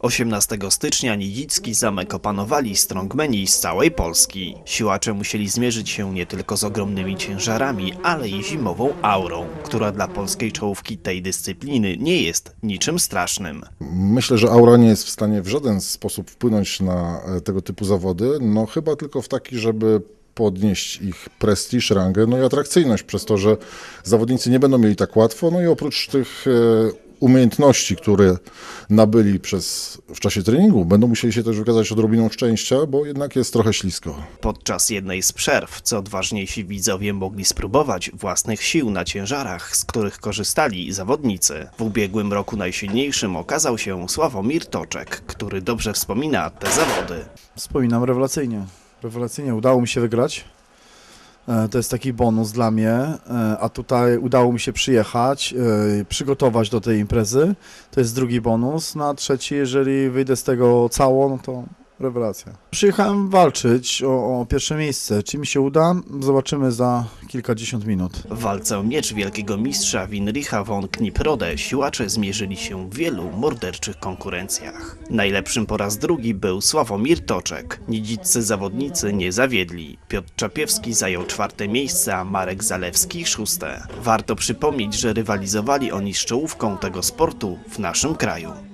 18 stycznia Nidzicki zamek opanowali strongmeni z całej Polski. Siłacze musieli zmierzyć się nie tylko z ogromnymi ciężarami, ale i zimową aurą, która dla polskiej czołówki tej dyscypliny nie jest niczym strasznym. Myślę, że aura nie jest w stanie w żaden sposób wpłynąć na e, tego typu zawody, no chyba tylko w taki, żeby podnieść ich prestiż, rangę, no i atrakcyjność, przez to, że zawodnicy nie będą mieli tak łatwo, no i oprócz tych e, umiejętności, które nabyli przez, w czasie treningu, będą musieli się też wykazać odrobiną szczęścia, bo jednak jest trochę ślisko. Podczas jednej z przerw, co odważniejsi widzowie mogli spróbować własnych sił na ciężarach, z których korzystali zawodnicy. W ubiegłym roku najsilniejszym okazał się Sławomir Toczek, który dobrze wspomina te zawody. Wspominam rewelacyjnie. Rewelacyjnie udało mi się wygrać. E, To jest taki bonus dla mnie, e, a tutaj udało mi się przyjechać, e, przygotować do tej imprezy. To jest drugi bonus. Na trzeci, jeżeli wyjdę z tego cało, no to rewelacja. Przyjechałem walczyć o, o pierwsze miejsce. Czy mi się uda? Zobaczymy za kilkadziesiąt minut. W walce o miecz wielkiego mistrza Winricha von Kniprode siłacze zmierzyli się w wielu morderczych konkurencjach. Najlepszym po raz drugi był Sławomir Toczek. Nidziccy zawodnicy nie zawiedli. Piotr Czapiewski zajął czwarte miejsce, a Marek Zalewski szóste. Warto przypomnieć, że rywalizowali oni z czołówką tego sportu w naszym kraju.